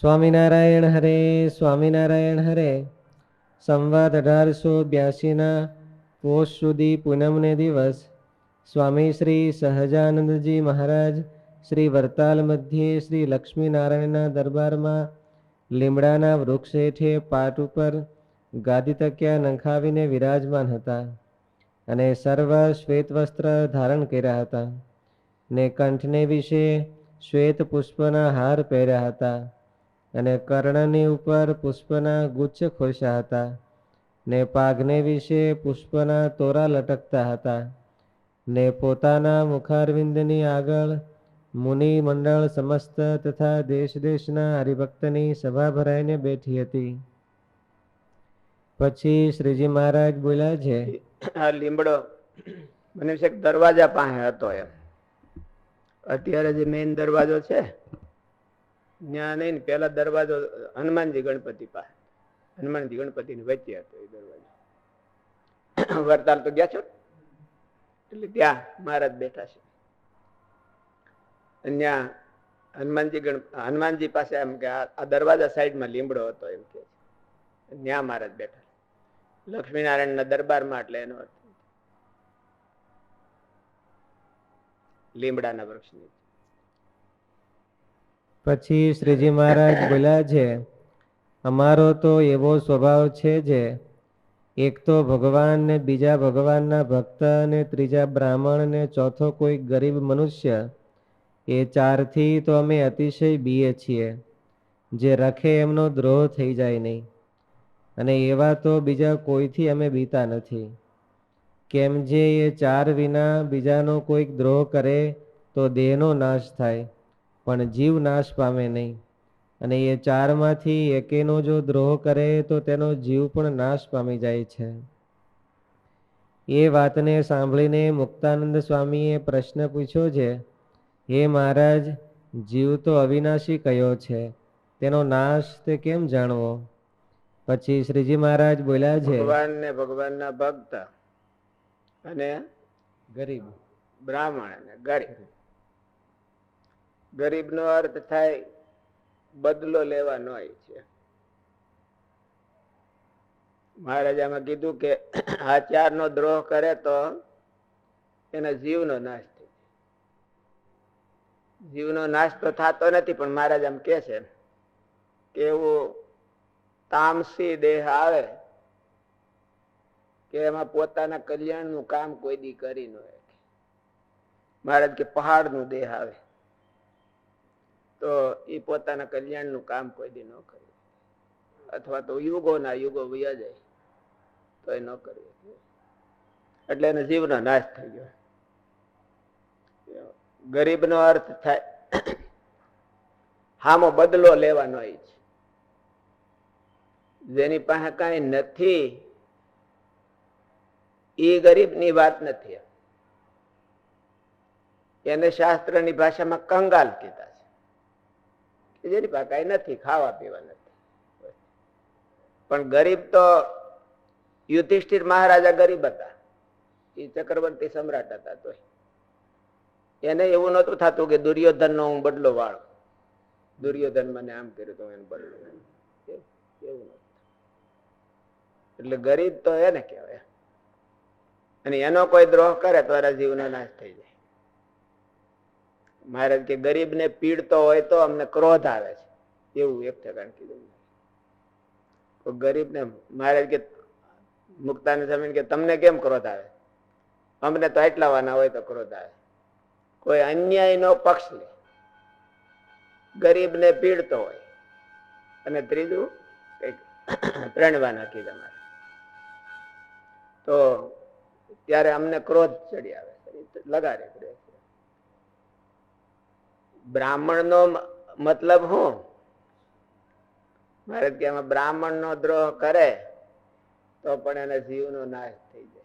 સ્વામિનારાયણ હરે સ્વામિનારાયણ હરે. સંવાદ અઢારસો બ્યાસીના પોષ સુધી પૂનમને દિવસ. સ્વામી શ્રી સહજાનંદજી મહારાજ, શ્રી વરતાલ મધ્યે શ્રી લક્ષ્મીનારાયણના દરબારમાં લીમડાના વૃક્ષ હેઠે પાટ ઉપર ગાદી તક્યા નંખાવીને વિરાજમાન હતા અને સર્વ શ્વેત વસ્ત્ર ધારણ કર્યા હતા ને કંઠને વિશે શ્વેત પુષ્પના હાર પહેર્યા હતા. અને કર્ણની ઉપર પુષ્પના ગુચ્છ ખોશ્યા હતા. ને પાઘને વિશે પુષ્પના તોરા લટકતા હતા. ને પોતાના મુખારવિંદની આગળ મુનિ મંડળ સમસ્ત તથા દેશ દેશના હરિભક્તની સભા ભરાઈને બેઠી હતી. પછી શ્રીજી મહારાજ બોલ્યા છે, આ લીમડો મને છે દરવાજા પાસે હતો એમ. અત્યારે જે મેઇન દરવાજો છે ત્યાં નહીં ને પેલા દરવાજો હનુમાનજી ગણપતિ પાસે. હનુમાનજી ગણપતિ ની વચ્ચે હતો એ દરવાજો. વરતાલ તો ગયા છો એટલે ત્યાં મહારાજ બેઠા છે. ત્યાં હનુમાનજી ગણ, હનુમાનજી પાસે એમ કે આ દરવાજા સાઈડમાં લીમડો હતો એમ કે ત્યાં મહારાજ બેઠા લક્ષ્મીનારાયણના દરબારમાં એટલે એનો અર્થ. લીમડાના વૃક્ષની પછી શ્રીજી મહારાજ બોલ્યા છે, અમારો તો એવો સ્વભાવ છે જે, એક તો ભગવાન ને બીજા ભગવાનના ભક્ત અને ત્રીજા બ્રાહ્મણ ને ચોથો કોઈ ગરીબ મનુષ્ય, એ ચારથી તો અમે અતિશય બીએ છીએ, જે રખે એમનો દ્રોહ થઈ જાય નહીં. અને એવા તો બીજા કોઈથી અમે બીતા નથી. કેમ જે એ ચાર વિના બીજાનો કોઈક દ્રોહ કરે, તો દેહનો નાશ થાય. પણ જીવ નાશ પામે નહીં. અને એ ચારમાંથી એકેનો જો દ્રોહ કરે તો તેનો જીવ પણ નાશ પામી જાય છે. એ વાતને સાંભળીને મુક્તાનંદ સ્વામીએ પ્રશ્ન પૂછ્યો છે હે મહારાજ જીવ તો અવિનાશી કયો છે? તેનો નાશ તે કેમ જાણવો? પછી શ્રીજી મહારાજ બોલ્યા છે ભગવાન ને ભગવાનના ભક્ત અને ગરીબ. બ્રાહ્મણ અને ગરીબ. ગરીબ નો અર્થ થાય બદલો લેવાનો હોય છે. મહારાજામાં કીધું કે આ ચાર નો દ્રોહ કરે તો એના જીવનો નાશ થઈ. જીવનો નાશ તો થતો નથી, પણ મહારાજ આમ કે છે કે એવું તામસી દેહ આવે કે એમાં પોતાના કલ્યાણનું કામ કોઈ દી કરી ન મહારાજ કે પહાડનું દેહ આવે. તો એ પોતાના કલ્યાણનું કામ કોઈ દી ન કરી. અથવા તો યુગોના યુગો વયા જાય તો એ ન કરી. એટલે એને જીવનો નાશ થઈ ગયો. ગરીબનો અર્થ થાય, હામો બદલો લેવાનો હોય છે. જેની પાસે કઈ નથી એ ગરીબની વાત નથી. એને શાસ્ત્રની ભાષામાં કંગાલ કીધા જેની પાસે કઈ નથી, ખાવા પીવા નથી. પણ ગરીબ તો યુધિષ્ઠિર મહારાજા ગરીબ હતા. એ ચક્રવર્તી સમ્રાટ હતા તો એને એવું નતું થતું કે દુર્યોધન નો હું બદલો વાળું. દુર્યોધન મને આમ કર્યું તો એને બદલો એવું એટલે ગરીબ તો એને કહેવાય. અને એનો કોઈ દ્રોહ કરે તો એના જીવનો નાશ થઈ જાય. મહારાજ કે ગરીબને પીડતો હોય તો અમને ક્રોધ આવે છે. એવું એક ઠેકાણ કીધું તો ગરીબને મહારાજ કે મુક્તાને જમીન કે તમને કેમ ક્રોધ આવે? અમને તો એટલા હોય તો ક્રોધ આવે. કોઈ અન્યાય નો પક્ષ લે. ગરીબને પીડતો હોય. અને ત્રીજું ત્રણ વાના કીધા મારે. તો ત્યારે અમને ક્રોધ ચડી આવે. લગાડે. કરે બ્રાહ્મણ નો મતલબ હું? મારે ત્યાં આમાં બ્રાહ્મણ નો દ્રોહ કરે, તો પણ એના જીવનો નાશ થઈ જાય.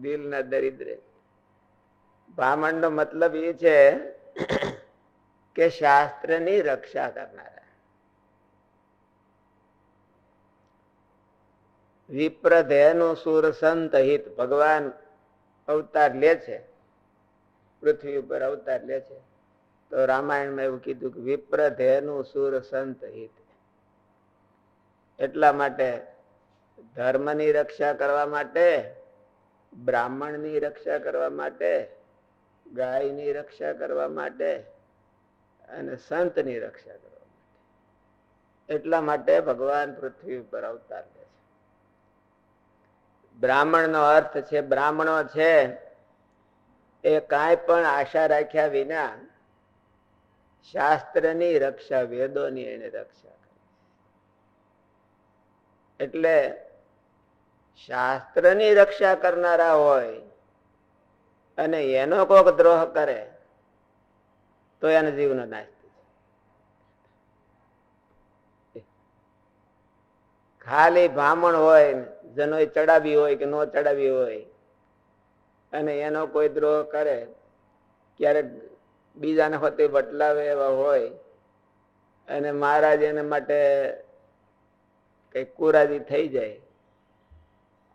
દિલ ના દરિદ્રે. બ્રાહ્મણ નો મતલબ એ છે કે શાસ્ત્રની રક્ષા કરનારા. વિપ્રધેનું સુર સંત હિત ભગવાન અવતાર લે છે. પૃથ્વી ઉપર અવતાર લે છે. તો રામાયણમાં એવું કીધું કે વિપ્ર સુર સંત હિત. એટલા માટે ધર્મની રક્ષા કરવા માટે, બ્રાહ્મણની રક્ષા કરવા માટે, ગાયની રક્ષા કરવા માટે અને સંતની રક્ષા કરવા માટે. એટલા માટે ભગવાન પૃથ્વી ઉપર અવતાર લે છે. બ્રાહ્મણનો અર્થ છે, બ્રાહ્મણો છે એ કાંઈ પણ આશા રાખ્યા વિના શાસ્ત્રની રક્ષા, વેદોની એને રક્ષા કરી. એટલે શાસ્ત્રની રક્ષા કરનારા હોય અને એનો કોક દ્રોહ કરે, તો એને જીવનો નાશ ખાલી બ્રાહ્મણ હોય જનોય ચડાવી હોય કે ન ચડાવી હોય અને એનો કોઈ દ્રોહ કરે ક્યારેક બીજાને હોતે વટલાવે એવા હોય, અને મહારાજ એના માટે કઈ કુરાજી થઈ જાય.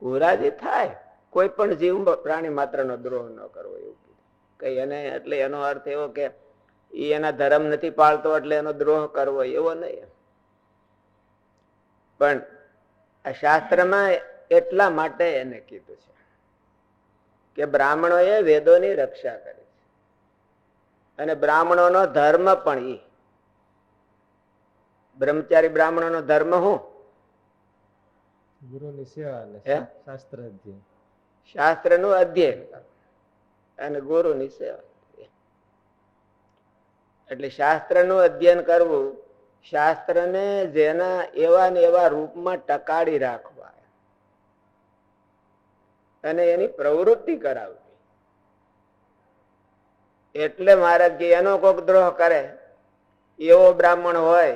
કુરાજી થાય, કોઈ પણ જીવ પ્રાણી માત્રનો દ્રોહ ન કરવો એવું કઈ એને, એટલે એનો અર્થ એવો કે એ એના ધર્મ નથી પાળતો, એટલે એનો દ્રોહ કરવો એવો નહીં. પણ આ શાસ્ત્રમાં એટલા માટે એને કીધું છે. કે બ્રાહ્મણોએ વેદોની રક્ષા કરી છે. અને બ્રાહ્મણોનો ધર્મ પણ ઈ. બ્રહ્મચારી બ્રાહ્મણોનો ધર્મ શું ગુરુની સેવા હે? શાસ્ત્રનું અધ્યયન અને ગુરુની સેવા. એટલે શાસ્ત્રનું અધ્યયન કરવું શાસ્ત્રને જેના એવા ને એવા રૂપમાં ટકાડી રાખવા અને એની પ્રવૃત્તિ કરાવવી. એટલે મહારાજ એનો કોક દ્રોહ કરે, એવો બ્રાહ્મણ હોય,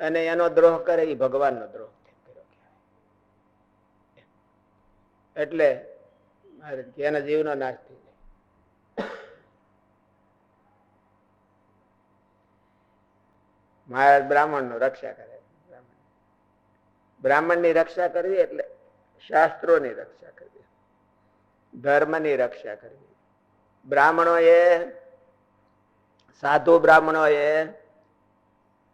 અને એનો દ્રોહ કરે એ ભગવાનનો દ્રોહ એટલે એના જીવનો નાશ થઈ જાય. મહારાજ બ્રાહ્મણનું રક્ષા કરે. બ્રાહ્મણ. ની રક્ષા કરવી એટલે શાસ્ત્રોની રક્ષા કરવી. ધર્મની રક્ષા કરવી. બ્રાહ્મણો એ સાધુ બ્રાહ્મણો એ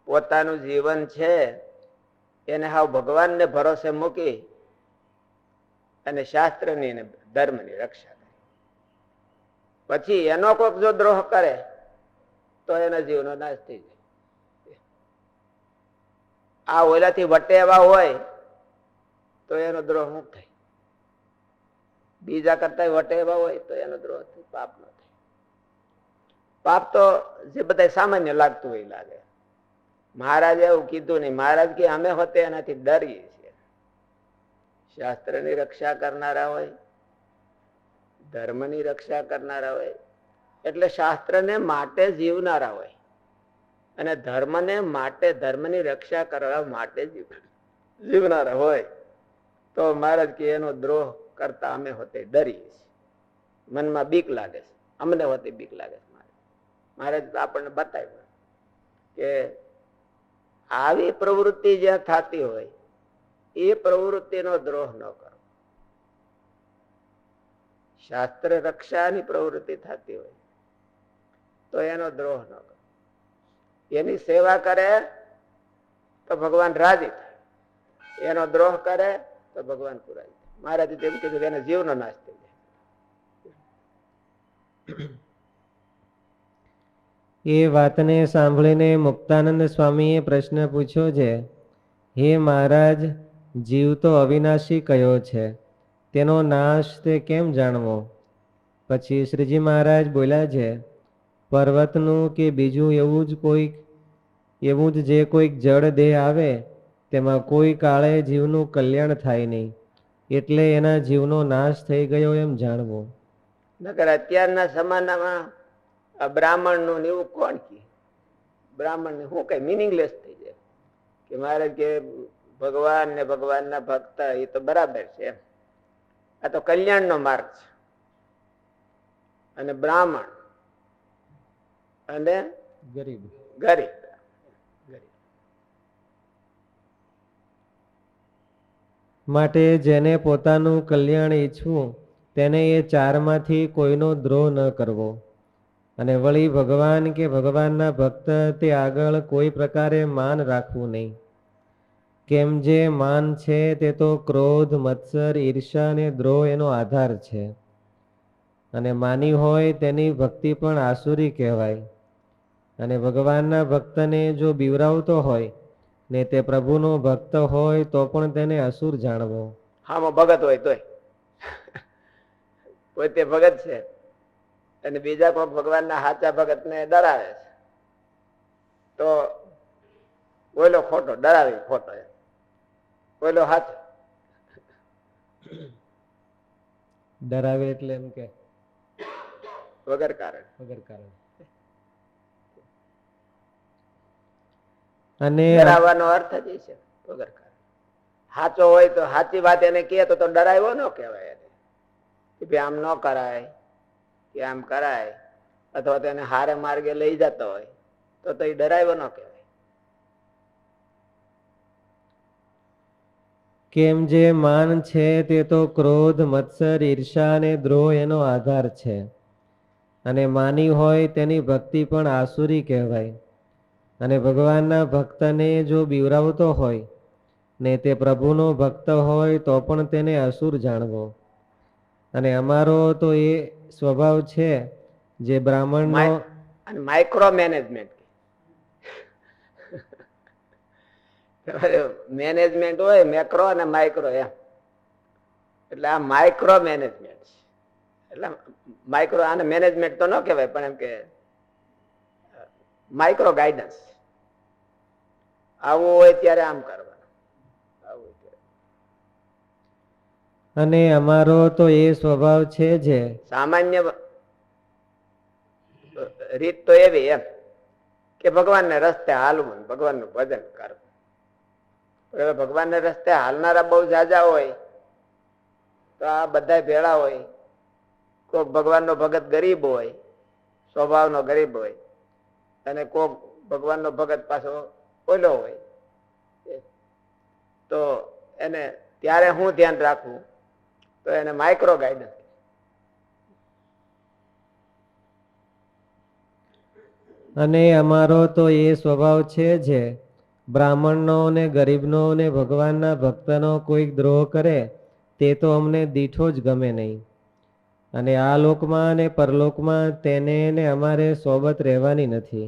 પોતાનું જીવન છે, એને હાવ ભગવાનને ભરોસે મૂકી અને શાસ્ત્રની અને ધર્મની રક્ષા કરી. પછી એનો કોક જો દ્રોહ કરે, તો એના જીવનો નાશ થઈ જાય. આ ઓલાથી વટે એવા હોય તો એનો દ્રોહ શું થાય? બીજા કરતા વટે એવા હોય તો એનો દ્રોહ પાપ ન થાય. પાપ તો જે બધા સામાન્ય લાગતું હોય લાગે. મહારાજે એવું કીધું નહીં, મહારાજ કે અમે હોતે એનાથી ડરીએ છીએ. શાસ્ત્રની રક્ષા કરનારા હોય, ધર્મની રક્ષા કરનારા હોય, એટલે શાસ્ત્રને માટે જીવનારા હોય. અને ધર્મને માટે, ધર્મની રક્ષા કરવા માટે જીવ- જીવનારા હોય. તો મહારાજ કે, એનો દ્રોહ કરતા અમે હોતે ડરીએ છીએ. મનમાં બીક લાગે છે. અમને હોતે બીક લાગે છે મહારાજ. મહારાજ તો આપણને બતાવ્યું કે આવી પ્રવૃત્તિ જ્યાં થતી હોય, એ પ્રવૃત્તિનો દ્રોહ ન કરો. શાસ્ત્ર રક્ષાની પ્રવૃત્તિ થતી હોય, તો એનો દ્રોહ ન કરો. એની સેવા કરે તો ભગવાન રાજી થાય. એનો દ્રોહ કરે તો ભગવાન પુરાય મહારાજે તેમ કીધું એના જીવનો નાશ થઈ જાય. એ વાતને સાંભળીને મુક્તાનંદ સ્વામીએ પ્રશ્ન પૂછ્યો છે, હે મહારાજ, જીવ તો અવિનાશી કયો છે? તેનો નાશ તે કેમ જાણવો? પછી શ્રીજી મહારાજ બોલ્યા છે, પર્વતનું કે બીજું એવું જ કોઈક, એવું જ જે કોઈક જળ દેહ આવે તેમાં કોઈ કાળે જીવનું કલ્યાણ થાય નહીં એટલે એના જીવનો નાશ થઈ ગયો એમ જાણવો. નકર અત્યારના જમાનામાં આ બ્રાહ્મણનું એવું કોણ કે? બ્રાહ્મણ ને શું કઈ મિનિંગલેસ થઈ જાય? કે મારે કે ભગવાન ને ભગવાનના ભક્ત એ તો બરાબર છે આ તો કલ્યાણનો માર્ગ છે. અને બ્રાહ્મણ અને ગરીબ. ગરીબ. માટે જેને પોતાનું કલ્યાણ ઈચ્છવું, તેને એ ચારમાંથી કોઈનો દ્રોહ ન કરવો. અને વળી ભગવાન કે ભગવાનના ભક્ત તે આગળ કોઈ પ્રકારે માન રાખવું નહીં. કેમ જે માન છે તે તો ક્રોધ, મત્સર ઈર્ષા અને દ્રોહ એનો આધાર છે. અને માની હોય તેની ભક્તિ પણ આસુરી કહેવાય. અને ભગવાનના ભક્તને જો બીવરાવતો હોય ને તે પ્રભુનો ભક્ત હોય તો પણ તેને અસુર જાણવો. હામાં ભગત હોય તોય. પોતે ભગત છે. અને બીજા કોઈ ભગવાનના સાચા ભગતને ડરાવે છે. તો બોલો ખોટો ડરાવી ખોટો બોલો સાચો ડરાવે એટલે એમ કે. વગર કારણ. વગર કારણ. અને ડરાવવાનો અર્થ જ છે વગર સાચો હોય તો સાચી વાત એને કહે તો તો ડરાવ્યો ન કહેવાય એને. કે ભાઈ આમ ન કરાય કે આમ કરાય અથવા તો એને હારે માર્ગે લઈ જતો હોય તો તો એ ડરાવ્યો ન કહેવાય. કેમ જે માન છે તે તો ક્રોધ મત્સર ઈર્ષા અને દ્રોહ એનો આધાર છે. અને માની હોય તેની ભક્તિ પણ આસુરી કહેવાય. અને ભગવાનના ભક્તને જો બીવરાવતો હોય, ને તે પ્રભુનો ભક્ત હોય, તો પણ તેને અસુર જાણવો. અને અમારો તો એ સ્વભાવ છે જે બ્રાહ્મણનો અને માઇક્રો મેનેજમેન્ટ મેનેજમેન્ટ હોય મેક્રો અને માઇક્રો એમ. એટલે આ માઇક્રો મેનેજમેન્ટ એટલે માઇક્રો આને મેનેજમેન્ટ તો ન કહેવાય, પણ એમ કે માઇક્રો ગાઈડન્સ આવું હોય ત્યારે આમ કરવાનું. અને અમારો તો એ સ્વભાવ છે જે. સામાન્ય રીત તો એવી એમ કે ભગવાનને રસ્તે હાલવું ભગવાનનું ભજન કરવું. હવે ભગવાનને રસ્તે હાલનારા બહુ જાજા હોય તો આ બધા ભેળા હોય. કોઈક ભગવાનનો ભગત ગરીબ હોય સ્વભાવનો ગરીબ હોય. અને કોક ભગવાનનો ભગત પાછો ઓલો હોય. તો એને ત્યારે હું ધ્યાન રાખવું તો એને માઇક્રો ગાઈડન્સ અને અમારો તો એ સ્વભાવ છે જે બ્રાહ્મણનો ને ગરીબનો ને ભગવાનના ભક્તનો કોઈક દ્રોહ કરે, તે તો અમને દીઠો જ ગમે નહીં. અને આ લોકમાં અને પરલોકમાં તેને ને અમારે સોબત રહેવાની નથી.